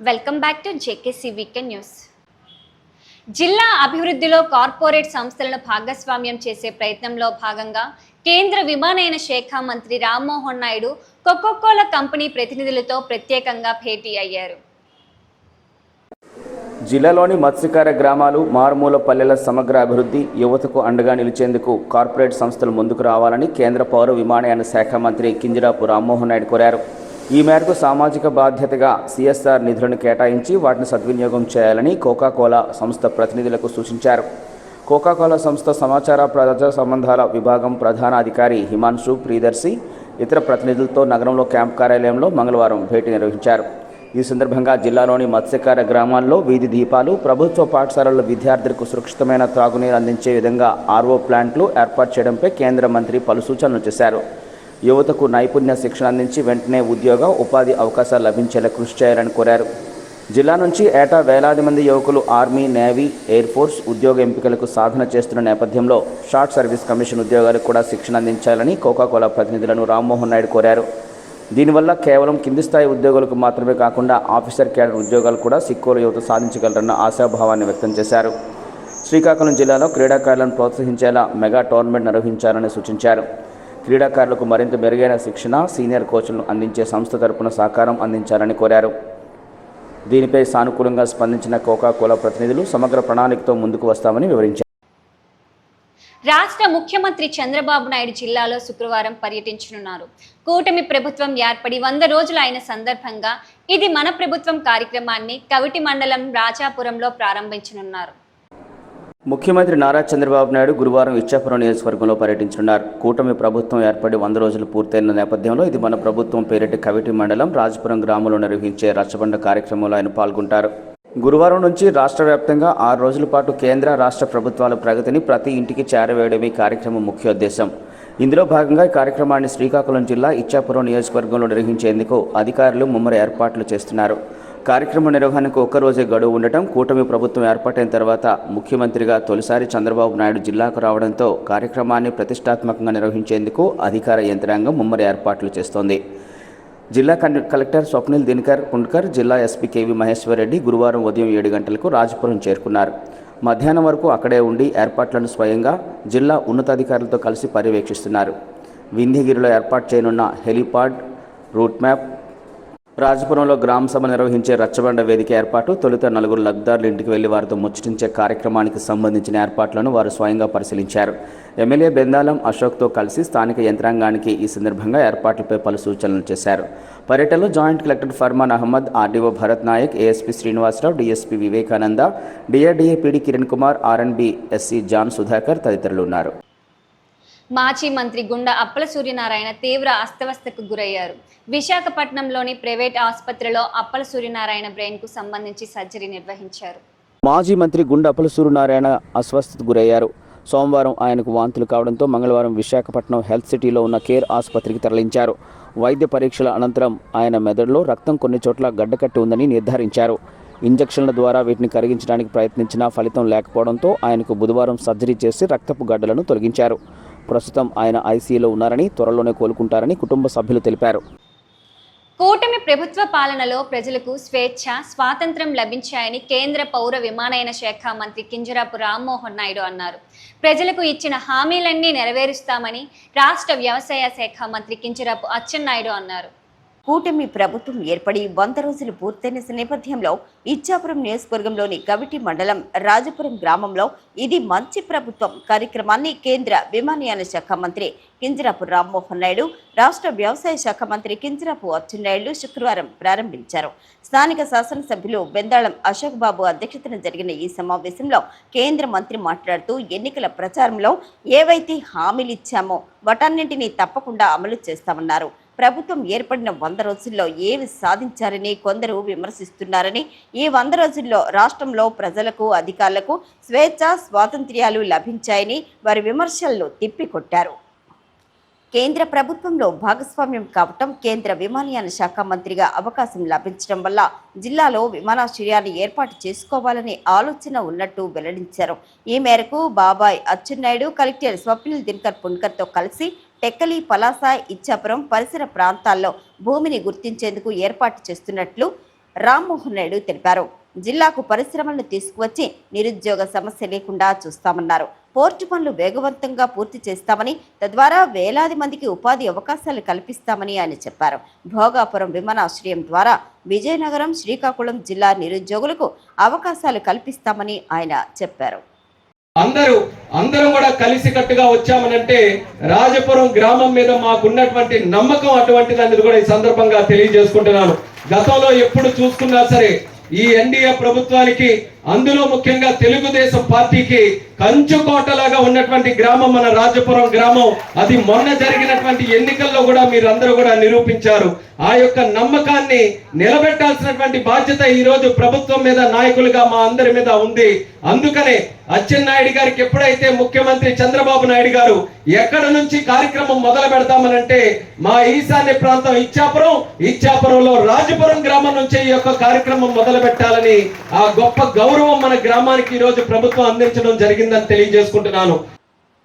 Welcome back to JKC weekend news జిల్లా అభివృద్ధిలో corporate సంస్థలను భాగస్వామ్యం చేసే ప్రయత్నంలో భాగంగా కేంద్ర విమానయాన శాఖ మంత్రి రామ్మోహన్ నాయుడు కోకోకోలా కంపెనీ ప్రతినిధులతో ప్రత్యేకంగా భేటీ అయ్యారు. జిల్లాలోని మత్స్యకార గ్రామాలు మారుమూల పల్లెల సమగ్ర అభివృద్ధి యువతకు అండగా నిలిచేందుకు కార్పొరేట్ సంస్థలు ముందుకు రావాలని కేంద్ర పౌర విమానయాన శాఖ మంత్రి కింజరాపు రామ్మోహన్ నాయుడు కోరారు. ఈ మేరకు సామాజిక బాధ్యతగా సిఎస్ఆర్ నిధులను కేటాయించి వాటిని సద్వినియోగం చేయాలని కోకాకోలా సంస్థ ప్రతినిధులకు సూచించారు. కోకాకోలా సంస్థ సమాచార ప్రజా సంబంధాల విభాగం ప్రధాన అధికారి హిమాన్షు ప్రియదర్శి ఇతర ప్రతినిధులతో నగరంలో క్యాంప్ కార్యాలయంలో మంగళవారం భేటీ నిర్వహించారు. ఈ సందర్భంగా జిల్లాలోని మత్స్యకార గ్రామాల్లో వీధి దీపాలు ప్రభుత్వ పాఠశాలల విద్యార్థులకు సురక్షితమైన త్రాగునీరు అందించే విధంగా ఆర్ఓ ప్లాంట్లు ఏర్పాటు చేయడంపై కేంద్ర మంత్రి పలు సూచనలు చేశారు. యువతకు నైపుణ్య శిక్షణ అందించి వెంటనే ఉద్యోగ ఉపాధి అవకాశాలు లభించేలా కృషి చేయాలని కోరారు. జిల్లా నుంచి ఏటా వేలాది మంది యువకులు ఆర్మీ నేవీ ఎయిర్ ఫోర్స్ ఉద్యోగ ఎంపికలకు సాధన చేస్తున్న నేపథ్యంలో షార్ట్ సర్వీస్ కమిషన్ ఉద్యోగాలకు కూడా శిక్షణ అందించాలని కోకాకోలా ప్రతినిధులను రామ్మోహన్ నాయుడు కోరారు. దీనివల్ల కేవలం కింది స్థాయి ఉద్యోగులకు మాత్రమే కాకుండా ఆఫీసర్ క్యాడర్ ఉద్యోగాలు కూడా సిక్కోలు యువత సాధించగలరన్న ఆశాభావాన్ని వ్యక్తం చేశారు. శ్రీకాకుళం జిల్లాలో క్రీడాకారులను ప్రోత్సహించేలా మెగా టోర్నమెంట్ నిర్వహించాలని సూచించారు. క్రీడాకారులకు మరింత మెరుగైన శిక్షణ సీనియర్ కోచ్లను అందించే సంస్థ తరపున సహకారం అందించాలని కోరారు. దీనిపై సానుకూలంగా స్పందించిన కోకాకోలా ప్రతినిధులు సమగ్ర ప్రణాళికతో ముందుకు వస్తామని వివరించారు. రాష్ట్ర ముఖ్యమంత్రి చంద్రబాబు నాయుడు జిల్లాలో శుక్రవారం పర్యటించనున్నారు. కూటమి ప్రభుత్వం ఏర్పడి వంద రోజులు అయిన సందర్భంగా ఇది మన ప్రభుత్వం కార్యక్రమాన్ని కవిటి మండలం రాజాపురంలో ప్రారంభించనున్నారు. ముఖ్యమంత్రి నారా చంద్రబాబు నాయుడు గురువారం ఇచ్చాపురం నియోజకవర్గంలో పర్యటించనున్నారు. కూటమి ప్రభుత్వం ఏర్పడి వంద రోజులు పూర్తయిన నేపథ్యంలో ఇది మన ప్రభుత్వం పేరిట కవిటి మండలం రాజపురం గ్రామంలో నిర్వహించే రచ్చబండ కార్యక్రమంలో ఆయన పాల్గొంటారు. గురువారం నుంచి రాష్ట్ర వ్యాప్తంగా ఆరు రోజుల పాటు కేంద్ర రాష్ట్ర ప్రభుత్వాల ప్రగతిని ప్రతి ఇంటికి చేరవేయడమే ఈ కార్యక్రమం ముఖ్యోద్దేశం ఇందులో భాగంగా ఈ కార్యక్రమాన్ని శ్రీకాకుళం జిల్లా ఇచ్చాపురం నియోజకవర్గంలో నిర్వహించేందుకు అధికారులు ముమ్మర ఏర్పాట్లు చేస్తున్నారు. కార్యక్రమ నిర్వహణకు ఒక్కరోజే గడువు ఉండటం కూటమి ప్రభుత్వం ఏర్పాటైన తర్వాత ముఖ్యమంత్రిగా తొలిసారి చంద్రబాబు నాయుడు జిల్లాకు రావడంతో కార్యక్రమాన్ని ప్రతిష్టాత్మకంగా నిర్వహించేందుకు అధికార యంత్రాంగం ముమ్మర ఏర్పాట్లు చేస్తోంది. జిల్లా కన్- కలెక్టర్ స్వప్నిల్ దినకర్ కుండ్కర్ జిల్లా ఎస్పీ కేవీ మహేశ్వరరెడ్డి గురువారం ఉదయం ఏడు గంటలకు రాజపురం చేరుకున్నారు. మధ్యాహ్నం వరకు అక్కడే ఉండి ఏర్పాట్లను స్వయంగా జిల్లా ఉన్నతాధికారులతో కలిసి పర్యవేక్షిస్తున్నారు. వింధ్యగిరిలో ఏర్పాటు చేయనున్న హెలిపాడ్ రూట్ మ్యాప్ రాజపురంలో గ్రామ సభ నిర్వహించే రచ్చబండ వేదిక ఏర్పాటు తొలుత నలుగురు లబ్ధారుల ఇంటికి వెళ్ళి వారితో ముచ్చటించే కార్యక్రమానికి సంబంధించిన ఏర్పాట్లను వారు స్వయంగా పరిశీలించారు. ఎమ్మెల్యే బెందాలం అశోక్తో కలిసి స్థానిక యంత్రాంగానికి ఈ సందర్భంగా ఏర్పాట్లపై పలు సూచనలు చేశారు. పర్యటనలో joint collector Farman Ahmed RDO Bharat Naik ASP Srinivasarao DSP Vivekananda DRDA PD Kiran Kumar RNB SC John Sudhakar తదితరులు ఉన్నారు. మాజీ మంత్రి గుండా అప్పల సూర్యనారాయణ తీవ్ర అస్తవ్యస్తకు గురయ్యారు. విశాఖపట్నంలోని ప్రైవేట్ ఆసుపత్రిలో అప్పల సూర్యనారాయణ బ్రెయిన్కు సంబంధించి సర్జరీ నిర్వహించారు. మాజీ మంత్రి గుండప్పల సూర్యనారాయణ అస్వస్థతకు గురయ్యారు. సోమవారం ఆయనకు వాంతులు కావడంతో మంగళవారం విశాఖపట్నం హెల్త్ సిటీలో ఉన్న కేర్ ఆసుపత్రికి తరలించారు. వైద్య పరీక్షల అనంతరం ఆయన మెదడులో రక్తం కొన్ని చోట్ల గడ్డకట్టి ఉందని నిర్ధారించారు. ఇంజక్షన్ల ద్వారా వీటిని కరిగించడానికి ప్రయత్నించినా ఫలితం లేకపోవడంతో ఆయనకు బుధవారం సర్జరీ చేసి రక్తపు గడ్డలను తొలగించారు. ప్రస్తుతం ఆయన ఐసీలో ఉన్నారని త్వరలోనే కోలుకుంటారని కుటుంబ సభ్యులు తెలిపారు. కూటమి ప్రభుత్వ పాలనలో ప్రజలకు స్వేచ్ఛ స్వాతంత్రం లభించాయని కేంద్ర పౌర విమానయాన శాఖ మంత్రి కింజరాపు రామ్మోహన్ నాయుడు అన్నారు. ప్రజలకు ఇచ్చిన హామీలన్నీ నెరవేరుస్తామని రాష్ట్ర వ్యవసాయ శాఖ మంత్రి కింజరాపు అచ్చెన్నాయుడు అన్నారు. కూటమి ప్రభుత్వం ఏర్పడి వంద రోజులు పూర్తయిన నేపథ్యంలో ఇచ్చాపురం నియోజకవర్గంలోని గవిటి మండలం రాజపురం గ్రామంలో ఇది మంచి ప్రభుత్వం కార్యక్రమాన్ని కేంద్ర విమానయాన శాఖ మంత్రి కింజరాపు రామ్మోహన్ నాయుడు రాష్ట్ర వ్యవసాయ శాఖ మంత్రి కింజరాపు అచ్చెన్నాయుడు శుక్రవారం ప్రారంభించారు. స్థానిక శాసనసభ్యులు బెందాళం అశోక్ బాబు అధ్యక్షతన జరిగిన ఈ సమావేశంలో కేంద్ర మంత్రి మాట్లాడుతూ ఎన్నికల ప్రచారంలో ఏవైతే హామీలు ఇచ్చామో వాటన్నింటినీ తప్పకుండా అమలు చేస్తామన్నారు. ప్రభుత్వం ఏర్పడిన వంద రోజుల్లో ఏమి సాధించారని కొందరు విమర్శిస్తున్నారని ఈ వంద రోజుల్లో రాష్ట్రంలో ప్రజలకు అధికారులకు స్వేచ్ఛ స్వాతంత్ర్యాలు లభించాయని వారి విమర్శలను తిప్పికొట్టారు. కేంద్ర ప్రభుత్వంలో భాగస్వామ్యం కావటం కేంద్ర విమానయాన శాఖ మంత్రిగా అవకాశం లభించడం వల్ల జిల్లాలో విమానాశ్రయాన్ని ఏర్పాటు చేసుకోవాలనే ఆలోచన ఉన్నట్టు వెల్లడించారు. ఈ మేరకు బాబాయ్ అచ్చెన్నాయుడు కలెక్టర్ స్వప్నిల్ దినకర్ పుణ్కర్తో కలిసి టెక్కలి పలాస ఇచ్చాపురం పరిసర ప్రాంతాల్లో భూమిని గుర్తించేందుకు ఏర్పాటు చేస్తున్నట్లు రామ్మోహన్ నాయుడు తెలిపారు. జిల్లాకు పరిశ్రమలను తీసుకువచ్చి నిరుద్యోగ సమస్య లేకుండా చూస్తామన్నారు. పోర్టు పనులు వేగవంతంగా పూర్తి చేస్తామని తద్వారా వేలాది మందికి ఉపాధి అవకాశాలు కల్పిస్తామని ఆయన చెప్పారు. భోగాపురం విమానాశ్రయం ద్వారా విజయనగరం శ్రీకాకుళం జిల్లా నిరుద్యోగులకు అవకాశాలు కల్పిస్తామని ఆయన చెప్పారు. అందరూ అందరం కూడా కలిసికట్టుగా వచ్చామనంటే రాజపురం గ్రామం మీద మాకున్నటువంటి నమ్మకం అటువంటిది అనేది కూడా ఈ సందర్భంగా తెలియజేసుకుంటున్నాను. గతంలో ఎప్పుడు చూసుకున్నా సరే ఈ ఎన్డీఏ ప్రభుత్వానికి అందులో ముఖ్యంగా తెలుగుదేశం పార్టీకి కంచుకోటలాగా ఉన్నటువంటి గ్రామం మన రాజపురం గ్రామం. అది మొన్న జరిగినటువంటి ఎన్నికల్లో కూడా మీరందరూ కూడా నిరూపించారు. ఆ యొక్క నమ్మకాన్ని నిలబెట్టాల్సినటువంటి బాధ్యత ఈ రోజు ప్రభుత్వం మీద నాయకులుగా మా అందరి మీద ఉంది. అందుకనే అచ్చెన్నాయుడు గారికి ఎప్పుడైతే ముఖ్యమంత్రి చంద్రబాబు నాయుడు గారు ఎక్కడ నుంచి కార్యక్రమం మొదలు పెడతామనంటే మా ఈశాన్య ప్రాంతం ఇచ్చాపురం ఇచ్చాపురంలో రాజపురం గ్రామం నుంచి ఈ యొక్క కార్యక్రమం మొదలు పెట్టాలని ఆ గొప్ప గౌరవ మన గ్రామానికి ఈరోజు ప్రభుత్వం అందించడం జరిగిందని తెలియజేసుకుంటున్నాను.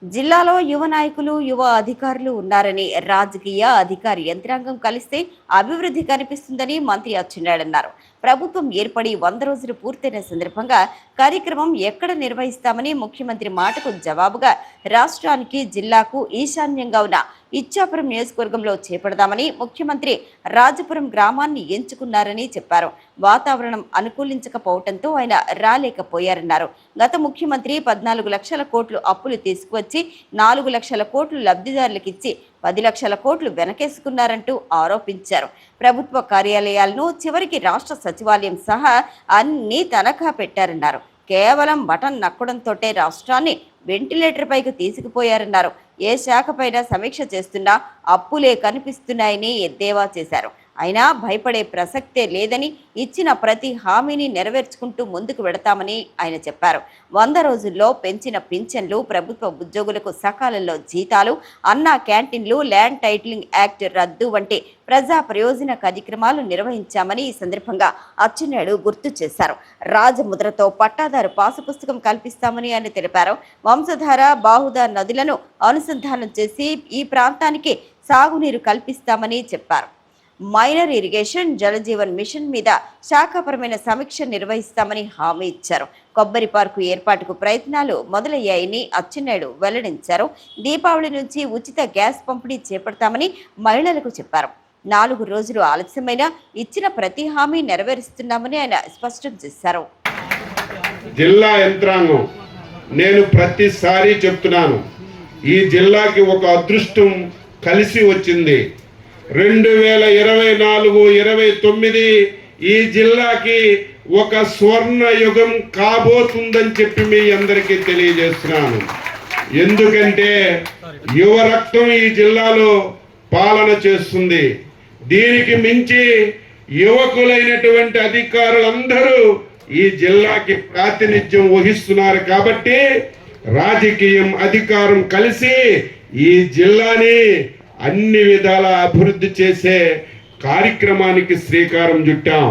జిల్లాలో యువ నాయకులు యువ అధికారులు ఉన్నారని రాజకీయ అధికారి యంత్రాంగం కలిస్తే అభివృద్ధి కనిపిస్తుందని మంత్రి అచ్చెన్నాయుడు అన్నారు. ప్రభుత్వం ఏర్పడి వంద రోజులు పూర్తయిన సందర్భంగా కార్యక్రమం ఎక్కడ నిర్వహిస్తామని ముఖ్యమంత్రి మాటకు జవాబుగా రాష్ట్రానికి జిల్లాకు ఈశాన్యంగా ఉన్న ఇచ్చాపురం నియోజకవర్గంలో చేపడదామని ముఖ్యమంత్రి రాజపురం గ్రామాన్ని ఎంచుకున్నారని చెప్పారు. వాతావరణం అనుకూలించకపోవడంతో ఆయన రాలేకపోయారన్నారు. గత ముఖ్యమంత్రి పద్నాలుగు లక్షల కోట్లు అప్పులు తీసుకువచ్చి నాలుగు లక్షల కోట్లు లబ్ధిదారులకు ఇచ్చి పది లక్షల కోట్లు వెనకేసుకున్నారంటూ ఆరోపించారు. ప్రభుత్వ కార్యాలయాలను చివరికి రాష్ట్ర సచివాలయం సహా అన్ని తనఖా పెట్టారన్నారు. కేవలం బటన్ నక్కడంతోటే రాష్ట్రాన్ని వెంటిలేటర్ పైకి తీసుకుపోయారన్నారు. ఏ శాఖపైన సమీక్ష చేస్తున్నా అప్పులే కనిపిస్తున్నాయని ఎద్దేవా చేశారు. అయినా భయపడే ప్రసక్తే లేదని ఇచ్చిన ప్రతి హామీని నెరవేర్చుకుంటూ ముందుకు వెడతామని ఆయన చెప్పారు. వంద రోజుల్లో పెంచిన పింఛన్లు ప్రభుత్వ ఉద్యోగులకు సకాలంలో జీతాలు అన్నా క్యాంటీన్లు ల్యాండ్ టైటిలింగ్ యాక్ట్ రద్దు వంటి ప్రజా ప్రయోజన కార్యక్రమాలు నిర్వహించామని ఈ సందర్భంగా అచ్చెన్నాయుడు గుర్తు చేశారు. రాజముద్రతో పట్టాదారు పాసు పుస్తకం కల్పిస్తామని ఆయన తెలిపారు. వంశధార బాహుదా నదులను అనుసంధానం చేసి ఈ ప్రాంతానికి సాగునీరు కల్పిస్తామని చెప్పారు. మైనర్ ఇరిగేషన్ జలజీవన్ మిషన్ మీద శాఖాపరమైన సమీక్ష నిర్వహిస్తామని హామీ ఇచ్చారు. కొబ్బరి పార్కు ఏర్పాటుకు ప్రయత్నాలు మొదలయ్యాయని అచ్చెన్నాయుడు వెల్లడించారు. దీపావళి నుంచి ఉచిత గ్యాస్ పంపిణీ చేపడతామని మహిళలకు చెప్పారు. నాలుగు రోజులు ఆలస్యమైన ఇచ్చిన ప్రతి హామీ నెరవేరుస్తున్నామని ఆయన స్పష్టం చేశారు. జిల్లా యంత్రాంగం నేను ప్రతిసారి చెప్తున్నాను ఈ జిల్లాకి ఒక అదృష్టం కలిసి వచ్చింది. రెండు వేల ఇరవై నాలుగు ఇరవై తొమ్మిది ఈ జిల్లాకి ఒక స్వర్ణ యుగం కాబోతుందని చెప్పి మీ అందరికీ తెలియజేస్తున్నాను. ఎందుకంటే యువ రక్తం ఈ జిల్లాలో పాలన చేస్తుంది. దీనికి మించి యువకులైనటువంటి అధికారులందరూ ఈ జిల్లాకి ప్రాతినిధ్యం వహిస్తున్నారు కాబట్టి రాజకీయం అధికారం కలిసి ఈ జిల్లాని అన్ని విధాల అభివృద్ధి చేసే కార్యక్రమానికి శ్రీకారం చుట్టాం.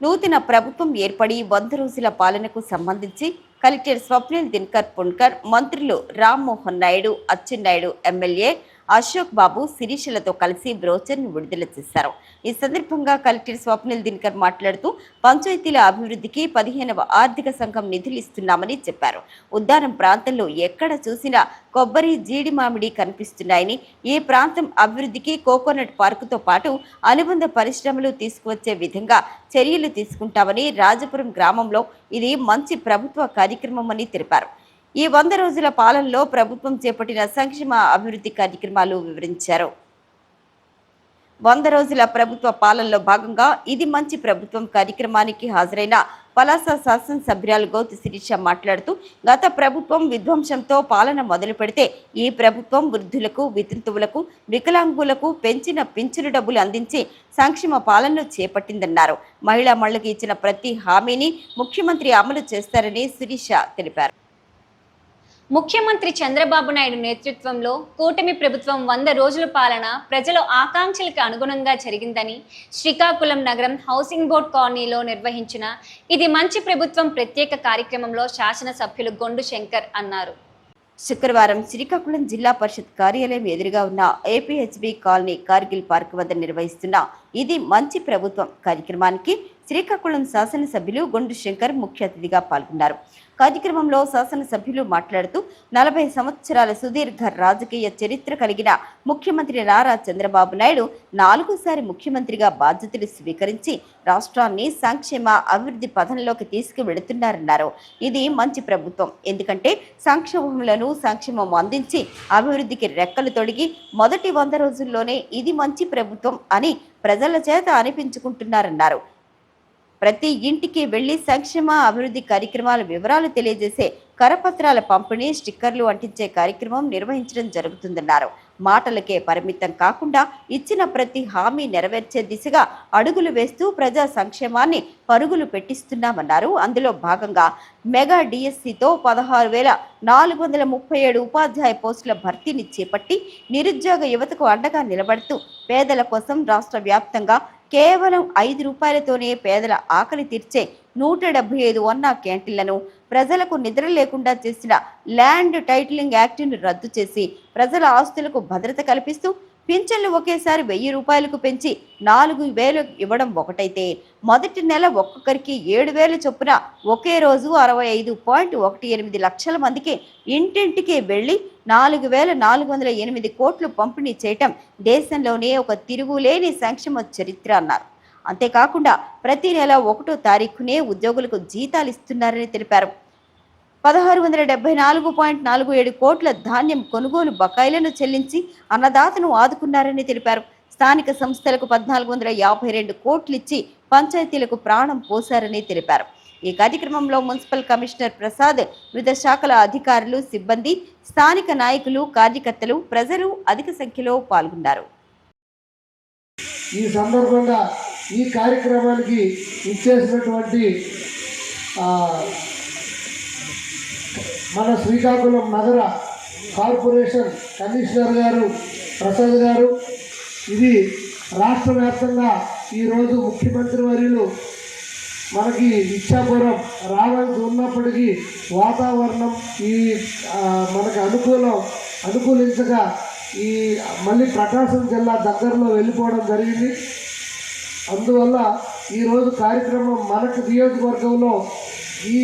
నూతన ప్రభుత్వం ఏర్పడి వంద రోజుల పాలనకు సంబంధించి కలెక్టర్ స్వప్నిల్ దినకర్ పుణ్కర్ మంత్రులు రామ్మోహన్ నాయుడు అచ్చెన్నాయుడు ఎమ్మెల్యే అశోక్ బాబు శిరీషలతో కలిసి బ్రోచర్ను విడుదల చేశారు. ఈ సందర్భంగా కలెక్టర్ స్వప్నిల్ దినకర్ మాట్లాడుతూ పంచాయతీల అభివృద్ధికి పదిహేనవ ఆర్థిక సంఘం నిధులు ఇస్తున్నామని చెప్పారు. ఉద్దానం ప్రాంతంలో ఎక్కడ చూసినా కొబ్బరి జీడి మామిడి కనిపిస్తున్నాయని ఈ ప్రాంతం అభివృద్ధికి కోకోనట్ పార్కుతో పాటు అనుబంధ పరిశ్రమలు తీసుకువచ్చే విధంగా చర్యలు తీసుకుంటామని రాజపురం గ్రామంలో ఇది మంచి ప్రభుత్వ కార్యక్రమమని తెలిపారు. ఈ వంద రోజుల పాలనలో ప్రభుత్వం చేపట్టిన సంక్షేమ అభివృద్ధి కార్యక్రమాలు వివరించారు. వంద రోజుల ప్రభుత్వ పాలనలో భాగంగా ఇది మంచి ప్రభుత్వం కార్యక్రమానికి హాజరైన పలాస శాసనసభ్యురాలు గౌతి శిరీష మాట్లాడుతూ గత ప్రభుత్వం విధ్వంసంతో పాలన మొదలు పెడితే ఈ ప్రభుత్వం వృద్ధులకు వితంతువులకు వికలాంగులకు పెంచిన పింఛను డబ్బులు అందించి సంక్షేమ పాలనను చేపట్టిందన్నారు. మహిళా మళ్ళకి ఇచ్చిన ప్రతి హామీని ముఖ్యమంత్రి అమలు చేస్తారని శిరీష తెలిపారు. ముఖ్యమంత్రి చంద్రబాబు నాయుడు నేతృత్వంలో కూటమి ప్రభుత్వం వంద రోజుల పాలన ప్రజల ఆకాంక్షలకు అనుగుణంగా జరిగిందని శ్రీకాకుళం నగరం హౌసింగ్ బోర్డ్ కాలనీలో నిర్వహించిన ఇది మంచి ప్రభుత్వం ప్రత్యేక కార్యక్రమంలో శాసనసభ్యులు గొండు శంకర్ అన్నారు. శుక్రవారం శ్రీకాకుళం జిల్లా పరిషత్ కార్యాలయం ఎదురుగా ఉన్న ఏపీహెచ్బి కాలనీ కార్గిల్ పార్క్ వద్ద నిర్వహిస్తున్న ఇది మంచి ప్రభుత్వం కార్యక్రమానికి శ్రీకాకుళం శాసనసభ్యులు గొండు శంకర్ ముఖ్య అతిథిగా పాల్గొన్నారు. కార్యక్రమంలో శాసనసభ్యులు మాట్లాడుతూ నలభై సంవత్సరాల సుదీర్ఘ రాజకీయ చరిత్ర కలిగిన ముఖ్యమంత్రి నారా చంద్రబాబు నాయుడు నాలుగోసారి ముఖ్యమంత్రిగా బాధ్యతలు స్వీకరించి రాష్ట్రాన్ని సంక్షేమ అభివృద్ధి పథంలోకి తీసుకువెడుతున్నారన్నారు ఇది మంచి ప్రభుత్వం. ఎందుకంటే సంక్షేమములను సంక్షేమం అందించి అభివృద్ధికి రెక్కలు తొడిగి మొదటి వంద రోజుల్లోనే ఇది మంచి ప్రభుత్వం అని ప్రజల చేత అనిపించుకుంటున్నారన్నారు. ప్రతి ఇంటికి వెళ్ళి సంక్షేమ అభివృద్ధి కార్యక్రమాల వివరాలు తెలియజేసే కరపత్రాల పంపిణీ స్టిక్కర్లు అంటించే కార్యక్రమం నిర్వహించడం జరుగుతుందన్నారు. మాటలకే పరిమితం కాకుండా ఇచ్చిన ప్రతి హామీ నెరవేర్చే దిశగా అడుగులు వేస్తూ ప్రజా సంక్షేమాన్ని పరుగులు పెట్టిస్తున్నామన్నారు. అందులో భాగంగా మెగా డిఎస్సితో పదహారు వేల నాలుగు వందల ముప్పై ఏడు ఉపాధ్యాయ పోస్టుల భర్తీని చేపట్టి నిరుద్యోగ యువతకు అండగా నిలబడుతూ పేదల కోసం రాష్ట్ర వ్యాప్తంగా కేవలం ఐదు రూపాయలతోనే పేదల ఆకలి తీర్చే నూట డెబ్బై ఐదు వన్నా క్యాంటీన్లను ప్రజలకు నిద్ర లేకుండా చేసిన ల్యాండ్ టైటిలింగ్ యాక్ట్ను రద్దు చేసి ప్రజల ఆస్తులకు భద్రత కల్పిస్తూ పింఛన్లు ఒకేసారి వెయ్యి రూపాయలకు పెంచి నాలుగు వేలు ఇవ్వడం ఒకటైతే. మొదటి నెల ఒక్కొక్కరికి ఏడు వేలు చొప్పున ఒకే రోజు అరవై ఐదు పాయింట్ ఒకటి ఎనిమిది లక్షల మందికి ఇంటింటికి వెళ్ళి నాలుగు వేల నాలుగు వందల ఎనిమిది కోట్లు పంపిణీ చేయటం దేశంలోనే ఒక తిరుగులేని సంక్షేమ చరిత్ర అన్నారు. అంతేకాకుండా ప్రతి నెల ఒకటో తారీఖునే ఉద్యోగులకు జీతాలు ఇస్తున్నారని తెలిపారు. పదహారు వందల డెబ్బై నాలుగు పాయింట్ నాలుగు ఏడు కోట్ల ధాన్యం కొనుగోలు బకాయిలను చెల్లించి అన్నదాతను ఆదుకున్నారని తెలిపారు. స్థానిక సంస్థలకు పద్నాలుగు వందల యాభై రెండు కోట్లు ఇచ్చి పంచాయతీలకు ప్రాణం పోశారని తెలిపారు. ఈ కార్యక్రమంలో మున్సిపల్ కమిషనర్ ప్రసాద్ వివిధ శాఖల అధికారులు సిబ్బంది స్థానిక నాయకులు కార్యకర్తలు ప్రజలు అధిక సంఖ్యలో పాల్గొన్నారు. ఈ సందర్భంగా ఈ కార్యక్రమానికి ఇచ్చేసినటువంటి మన శ్రీకాకుళం నగర కార్పొరేషన్ కమిషనర్ గారు ప్రసాద్ గారు ఇది రాష్ట్ర వ్యాప్తంగా ఈరోజు ముఖ్యమంత్రి వర్యులు మనకి ఇచ్చాపురం రావాల్సి ఉన్నప్పటికీ వాతావరణం ఈ మనకి అనుకూలం అనుకూలించక ఈ మళ్ళీ ప్రకాశం జిల్లా దగ్గరలో వెళ్ళిపోవడం జరిగింది. అందువల్ల ఈరోజు కార్యక్రమం మనకు నియోజకవర్గంలో ఈ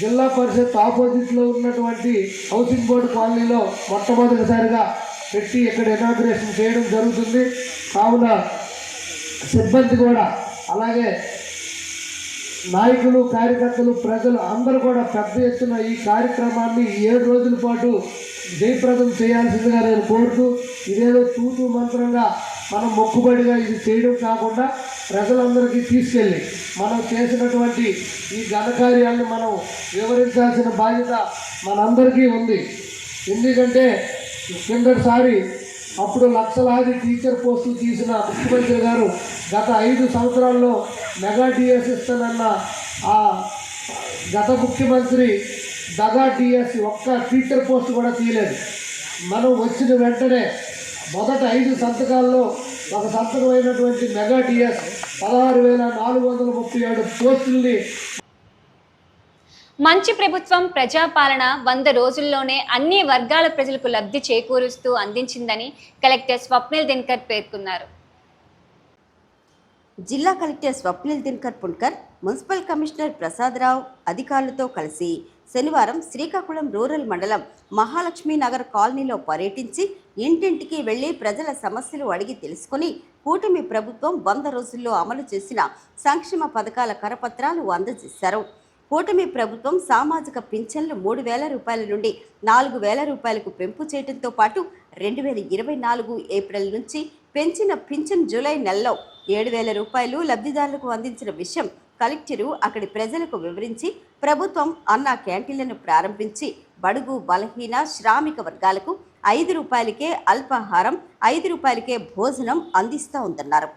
జిల్లా పరిషత్ ఆపోజిట్లో ఉన్నటువంటి హౌసింగ్ బోర్డు కాలనీలో మొట్టమొదటిసారిగా పెట్టి ఇక్కడ ఇనాగ్రేషన్ చేయడం జరుగుతుంది. కావున సిబ్బంది కూడా అలాగే నాయకులు కార్యకర్తలు ప్రజలు అందరూ కూడా పెద్ద ఎత్తున ఈ కార్యక్రమాన్ని ఏడు రోజుల పాటు జయప్రదం చేయాల్సిందిగా నేను కోరుతూ ఇదేదో తూతూ మంత్రంగా మనం మొక్కుబడిగా ఇది చేయడం కాకుండా ప్రజలందరికీ తీసుకెళ్ళి మనం చేసినటువంటి ఈ ఘనకార్యాలను మనం వివరించాల్సిన బాధ్యత మనందరికీ ఉంది. ఎందుకంటే కిందటిసారి అప్పుడు లక్షలాది టీచర్ పోస్టులు తీసిన ముఖ్యమంత్రి గారు గత ఐదు సంవత్సరాల్లో మెగా డిఎస్ ఇస్తానన్న ఆ గత ముఖ్యమంత్రి దగా డిఎస్ ఒక్క టీచర్ పోస్ట్ కూడా తీయలేదు. మనం వచ్చిన వెంటనే మొదట ఐదు సంతకాల్లో ఒక సంతకం అయినటువంటి మెగా డిఎస్ పదహారు వేల నాలుగు వందల ముప్పై ఏడు పోస్టుల్ని మంచి ప్రభుత్వం ప్రజాపాలన వంద రోజుల్లోనే అన్ని వర్గాల ప్రజలకు లబ్ధి చేకూరుస్తూ అందించిందని కలెక్టర్ స్వప్నిల్ దినకర్ పేర్కొన్నారు. జిల్లా collector Swapnil Dinakar Pundkar municipal commissioner Prasadarao అధికారులతో కలిసి శనివారం శ్రీకాకుళం రూరల్ మండలం మహాలక్ష్మీనగర్ కాలనీలో పర్యటించి ఇంటింటికి వెళ్ళి ప్రజల సమస్యలు అడిగి తెలుసుకుని కూటమి ప్రభుత్వం వంద రోజుల్లో అమలు చేసిన సంక్షేమ పథకాల కరపత్రాలు అందజేశారు. కూటమి ప్రభుత్వం సామాజిక పింఛన్లు మూడు వేల రూపాయల నుండి నాలుగు వేల రూపాయలకు పెంపు చేయడంతో పాటు రెండు వేల ఇరవై నాలుగు ఏప్రిల్ నుంచి పెంచిన పింఛన్ జూలై నెలలో ఏడు వేల రూపాయలు లబ్ధిదారులకు అందించిన విషయం కలెక్టరు అక్కడి ప్రజలకు వివరించి ప్రభుత్వం అన్న క్యాంటీన్లను ప్రారంభించి బడుగు బలహీన శ్రామిక వర్గాలకు ఐదు రూపాయలకే అల్పాహారం ఐదు రూపాయలకే భోజనం అందిస్తూ ఉందన్నారు.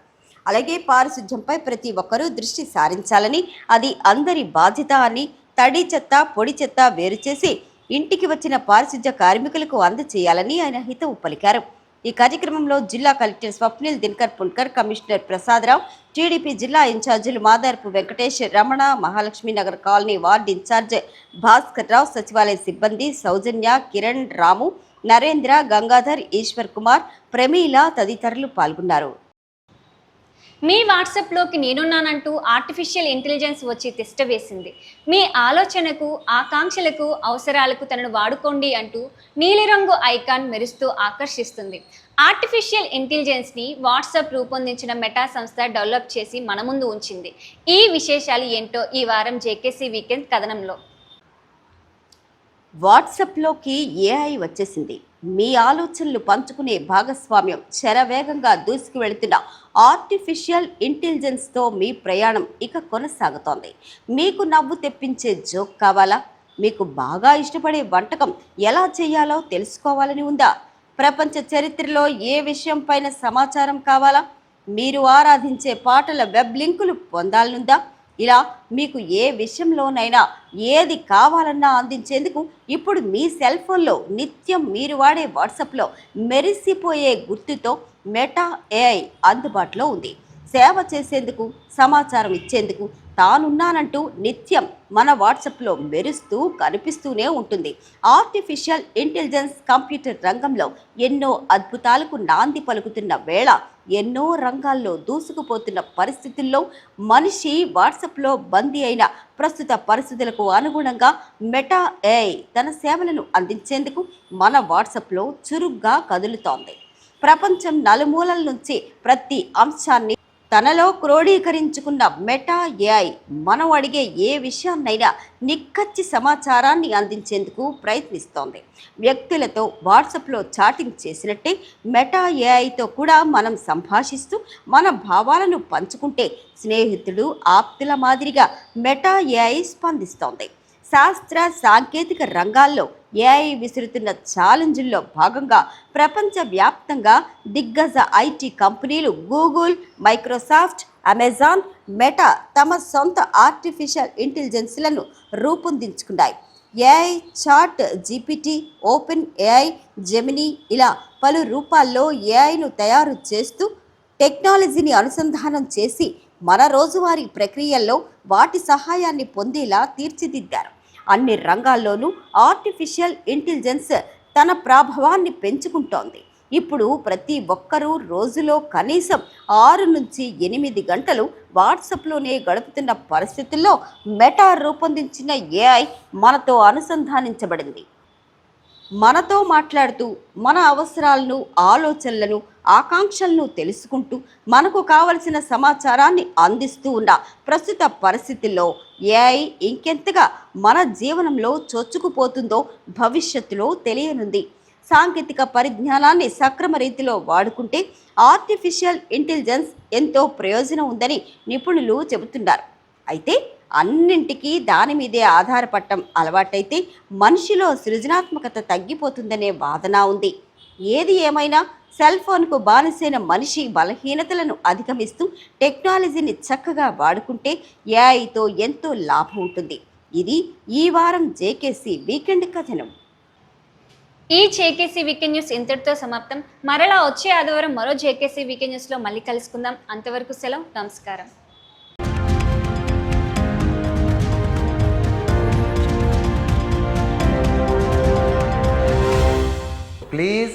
అలాగే పారిశుధ్యంపై ప్రతి ఒక్కరూ దృష్టి సారించాలని అది అందరి బాధ్యత అని తడి చెత్త పొడి చెత్త వేరు చేసి ఇంటికి వచ్చిన పారిశుధ్య కార్మికులకు అందచేయాలని ఆయన హితవు పలికారు. ఈ కార్యక్రమంలో జిల్లా collector Swapnil Dinakar Pulkar commissioner Prasadarao TDP జిల్లా ఇన్ఛార్జీలు Madarapu Venkatesh Ramana Mahalakshmi Nagar colony ward incharge Bhaskar Rao సచివాలయ సిబ్బంది సౌజన్య కిరణ్ రాము నరేంద్ర గంగాధర్ ఈశ్వర్ కుమార్ ప్రమీల తదితరులు పాల్గొన్నారు. మీ వాట్సాప్లోకి నేనున్నానంటూ ఆర్టిఫిషియల్ ఇంటెలిజెన్స్ వచ్చి తిష్ట వేసింది. మీ ఆలోచనకు ఆకాంక్షలకు అవసరాలకు తనను వాడుకోండి అంటూ నీలిరంగు ఐకాన్ మెరుస్తూ ఆకర్షిస్తుంది. ఆర్టిఫిషియల్ ఇంటెలిజెన్స్ని వాట్సాప్ రూపొందించిన మెటా సంస్థ డెవలప్ చేసి మన ముందు ఉంచింది. ఈ విశేషాలు ఏంటో ఈ వారం జేకేసీ వీకెండ్ కథనంలో. వాట్సాప్లోకి ఏఐ వచ్చేసింది. మీ ఆలోచనలు పంచుకునే భాగస్వామ్యం శరవేగంగా దూసుకు వెళుతున్న ఆర్టిఫిషియల్ ఇంటెలిజెన్స్తో మీ ప్రయాణం ఇక కొనసాగుతోంది. మీకు నవ్వు తెప్పించే జోక్ కావాలా? మీకు బాగా ఇష్టపడే వంటకం ఎలా చేయాలో తెలుసుకోవాలని ఉందా? ప్రపంచ చరిత్రలో ఏ విషయం పైన సమాచారం కావాలా? మీరు ఆరాధించే పాటల వెబ్ లింకులు పొందాలనుందా? ఇలా మీకు ఏ విషయంలోనైనా ఏది కావాలన్నా అందించేందుకు ఇప్పుడు మీ సెల్ ఫోన్లో నిత్యం మీరు వాడే వాట్సాప్లో మెరిసిపోయే గుర్తుతో మెటా ఏఐ అందుబాటులో ఉంది. సేవ చేసేందుకు సమాచారం ఇచ్చేందుకు తానున్నానంటూ నిత్యం మన వాట్సాప్లో మెరుస్తూ కనిపిస్తూనే ఉంటుంది. ఆర్టిఫిషియల్ ఇంటెలిజెన్స్ కంప్యూటర్ రంగంలో ఎన్నో అద్భుతాలకు నాంది పలుకుతున్న వేళ ఎన్నో రంగాల్లో దూసుకుపోతున్న పరిస్థితుల్లో మనిషి వాట్సాప్లో బందీ అయిన ప్రస్తుత పరిస్థితులకు అనుగుణంగా మెటా ఏఐ తన సేవలను అందించేందుకు మన వాట్సాప్లో చురుగ్గా కదులుతోంది. ప్రపంచం నలుమూలల నుంచి ప్రతి అంశాన్ని తనలో క్రోడీకరించుకున్న మెటా ఏఐ మనం అడిగే ఏ విషయాన్నైనా నిక్కచ్చి సమాచారాన్ని అందించేందుకు ప్రయత్నిస్తోంది. వ్యక్తులతో వాట్సాప్లో చాటింగ్ చేసినట్టే మెటా ఏఐతో కూడా మనం సంభాషిస్తూ మన భావాలను పంచుకుంటే స్నేహితుడు ఆప్తుల మాదిరిగా మెటా ఏఐ స్పందిస్తోంది. శాస్త్ర సాంకేతిక రంగాల్లో ఏఐ విసురుతున్న ఛాలెంజ్ల్లో భాగంగా ప్రపంచవ్యాప్తంగా దిగ్గజ ఐటీ కంపెనీలు గూగుల్ మైక్రోసాఫ్ట్ అమెజాన్ మెటా తమ సొంత ఆర్టిఫిషియల్ ఇంటెలిజెన్స్లను రూపొందించుకున్నాయి. AI Chat GPT Open AI Gemini ఇలా పలు రూపాల్లో ఏఐను తయారు చేస్తూ టెక్నాలజీని అనుసంధానం చేసి మన రోజువారీ ప్రక్రియల్లో వాటి సహాయాన్ని పొందేలా తీర్చిదిద్దారు. అన్ని రంగాల్లోనూ ఆర్టిఫిషియల్ ఇంటెలిజెన్స్ తన ప్రభావాన్ని పెంచుకుంటోంది. ఇప్పుడు ప్రతి ఒక్కరూ రోజులో కనీసం ఆరు నుంచి ఎనిమిది గంటలు వాట్సాప్లోనే గడుపుతున్న పరిస్థితుల్లో మెటా రూపొందించిన ఏఐ మనతో అనుసంధానించబడింది. మనతో మాట్లాడుతూ మన అవసరాలను ఆలోచనలను ఆకాంక్షలను తెలుసుకుంటూ మనకు కావలసిన సమాచారాన్ని అందిస్తూ ఉన్న ప్రస్తుత పరిస్థితుల్లో ఏఐ ఇంకెంతగా మన జీవనంలో చొచ్చుకుపోతుందో భవిష్యత్తులో తెలియనుంది. సాంకేతిక పరిజ్ఞానాన్ని సక్రమ రీతిలో వాడుకుంటే ఆర్టిఫిషియల్ ఇంటెలిజెన్స్ ఎంతో ప్రయోజనం ఉందని నిపుణులు చెబుతున్నారు. అయితే అన్నింటికీ దాని మీదే ఆధారపడటం అలవాటైతే మనిషిలో సృజనాత్మకత తగ్గిపోతుందనే వాదన ఉంది. ఏది ఏమైనా సెల్ ఫోన్కు బానిసైన మనిషి బలహీనతలను అధిగమిస్తూ టెక్నాలజీని చక్కగా వాడుకుంటే ఏఐతో ఎంతో లాభం ఉంటుంది. ఇది ఈ వారం జేకేసీ వీకెండ్ కథనం. ఈ జేకేసీ వీకెండ్ న్యూస్ ఇంతటితో సమాప్తం. మరలా వచ్చే ఆదివారం మరో జేకేసీ వీకెండ్ న్యూస్లో మళ్ళీ కలుసుకుందాం. అంతవరకు సెలవు నమస్కారం. Please